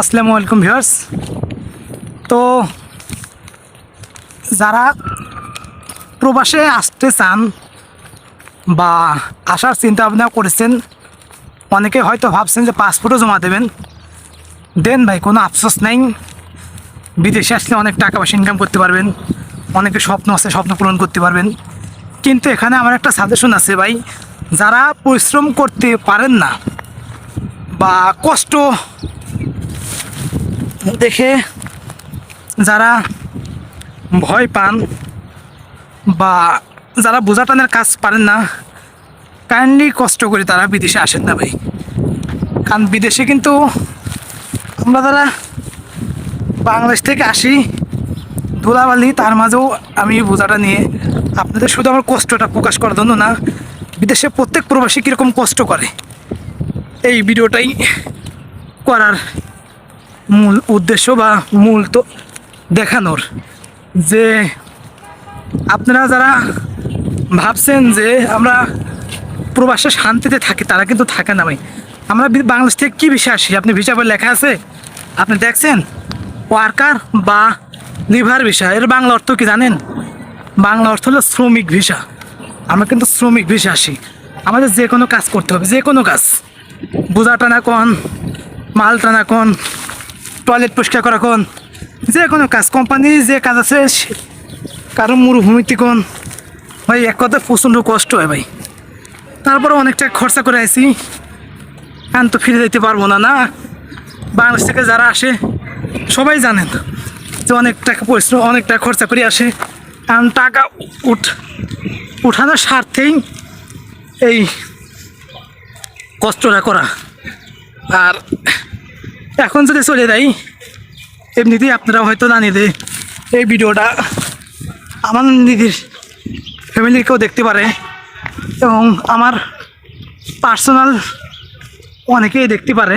আসসালামু আলাইকুম ভিউয়ার্স। তো যারা প্রবাসে আসতে চান বা আসার চিন্তা ভাবনা করেছেন, অনেকে হয়তো ভাবছেন যে পাসপোর্টও জমা দেবেন। দেন ভাই, কোনো আফসোস নেই। বিদেশে আসলে অনেক টাকা পয়সা ইনকাম করতে পারবেন। অনেকে স্বপ্ন আছে, স্বপ্ন পূরণ করতে পারবেন। কিন্তু এখানে আমার একটা সাজেশন আছে ভাই, যারা পরিশ্রম করতে পারেন না বা কষ্ট দেখে যারা ভয় পান বা যারা বোঝা টানের কাজ পারেন না কাইন্ডলি কষ্ট করে তারা বিদেশে আসেন না ভাই। কারণ বিদেশে কিন্তু আমরা যারা বাংলাদেশ থেকে আসি, ধুলাবালি, তার মাঝেও আমি বোঝাটা নিয়ে আপনাদের শুধু আমার কষ্টটা প্রকাশ করার জন্য না, বিদেশে প্রত্যেক প্রবাসী কীরকম কষ্ট করে। এই ভিডিওটাই করার মূল উদ্দেশ্য বা মূল তো দেখানোর যে আপনারা যারা ভাবছেন যে আমরা প্রবাসে শান্তিতে থাকি, তারা কিন্তু থাকে না ভাই। আমরা বাংলাদেশ থেকে কী বিষয় আসি? আপনি ভিসা বই লেখা আছে? আপনি দেখছেন? ওয়ার্কার বা লিভার ভিসা, এর বাংলা অর্থ কি জানেন? বাংলা অর্থ হলো শ্রমিক ভিসা। আমরা কিন্তু শ্রমিক ভিসা আসি। আমাদের যে কোনো কাজ করতে হবে, যে কোনো কাজ। বোঝা টানা কোন মাল টানা কোন টয়লেট পরিষ্কার করা কোন? যে কোনো কাজ কোম্পানি যে কাজ আছে কারও মরুভূমিতে কোন? ভাই, এক কথা প্রচণ্ড কষ্ট হয় ভাই। তারপরে অনেকটা খরচা করে আইছি। এখন তো ফিরে যেতে পারব না না? বাংলাদেশ থেকে যারা আসে, সবাই জানেন যে অনেক টাকা পরিশ্রম অনেক টাকা খরচা করে আসে। কারণ টাকা উঠ, উঠানোর স্বার্থেই এই কষ্টটা করা। আর এখন যদি চলে যাই, এমনিতেই আপনারা হয়তো জানি যে এই ভিডিওটা আমার দিদির ফ্যামিলির কেউ দেখতে পারে এবং আমার পার্সোনাল অনেকেই দেখতে পারে,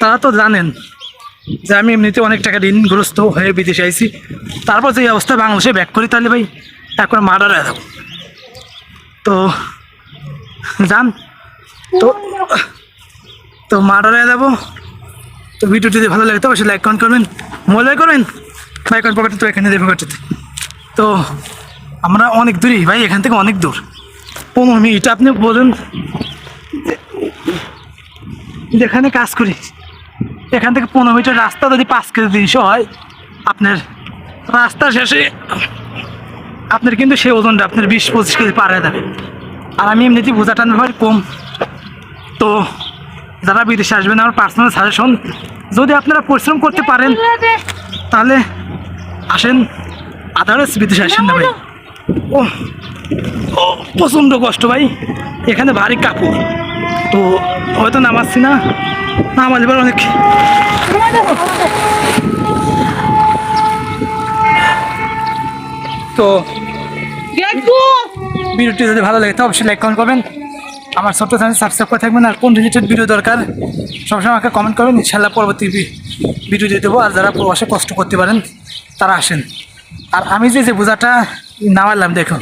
তারা তো জানেন যে আমি এমনিতে অনেক টাকা ঋণগ্রস্ত হয়ে বিদেশে আইছি। তারপর যে অবস্থা বাংলাদেশে ব্যাক করি তাহলে ভাই একবার মার্ডার হয়ে যাব। তো যান তো তো মার্ডার হয়ে যাব। তো ভিডিওটি যদি ভালো লাগে তো অবশ্যই লাইক কমেন্ট করবেন। মজা করবেন। লাইক কমেন্ট পকেটে তো এখানে দেবে পকেটেতে তো আমরা অনেক দূরই, ভাই, এখান থেকে অনেক দূর। পনেরো মিনিট আপনি বলুন। যেখানে কাজ করি, এখান থেকে পনেরো মিটার রাস্তা যদি পাঁচ কেজি তিনশো হয়, আপনার রাস্তা শেষে আপনার কিন্তু সেই ওজনটা আপনার বিশ পঁচিশ কেজি পার যাবে। আর আমি এমনিতেই বোঝা টান ভাই কম। তো যারা বিদেশে আসবেন আমার পার্সোনাল সাজেশন যদি আপনারা পরিশ্রম করতে পারেন তাহলে আসেন আদারস বিদেশে আসেন না ভাই। ও ও প্রচণ্ড কষ্ট ভাই। এখানে ভারী কাপড়। তো হয়তো নামাচ্ছি না নামাজ এবার অনেক তো ভিডিওটি যদি ভালো লাগে তো অবশ্যই লাইক কমেন্ট করবেন। আমার ছোট্ট চ্যানেল সাবস্ক্রাইব করে থাকবেন আর কোন রিলেটেড ভিডিও দরকার, সবসময় আমাকে কমেন্ট করবেন ইনশাল্লাহ পরবর্তী ভিডিও দিয়ে দেবো। আর যারা প্রবাসে কষ্ট করতে পারেন, তারা আসেন। আর আমি যে যে বোঝাটা নামালাম, দেখুন।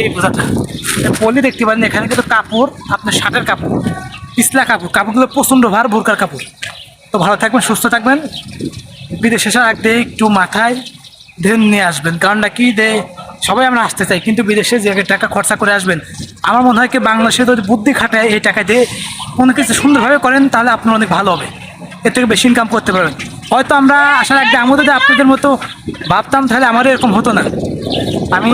এই বোঝাটা। পলি দেখতে পারেন, এখানে কিন্তু কাপড়, আপনার শার্টের কাপড়, পিছলা কাপড়। কাপড়গুলো প্রচণ্ড ভার, বোরকার কাপড়। তো ভালো থাকবেন, সুস্থ থাকবেন। বিদেশে আসার আগে একটু মাথায় ধ্যান নিয়ে আসবেন। কারণটা কি? যে সবাই আমরা আসতে চাই, কিন্তু বিদেশে যে টাকা খরচা করে আসবেন, আমার মনে হয় কি বাংলাদেশে যদি বুদ্ধি খাটায় এই টাকা দিয়ে কোনো কিছু সুন্দরভাবে করেন, তাহলে আপনার অনেক ভালো হবে। এর থেকে বেশি ইনকাম করতে পারবেন। হয়তো আমরা আসার আগে আমাদের আপনাদের মতো ভাবতাম, তাহলে আমারও এরকম হতো না। আমি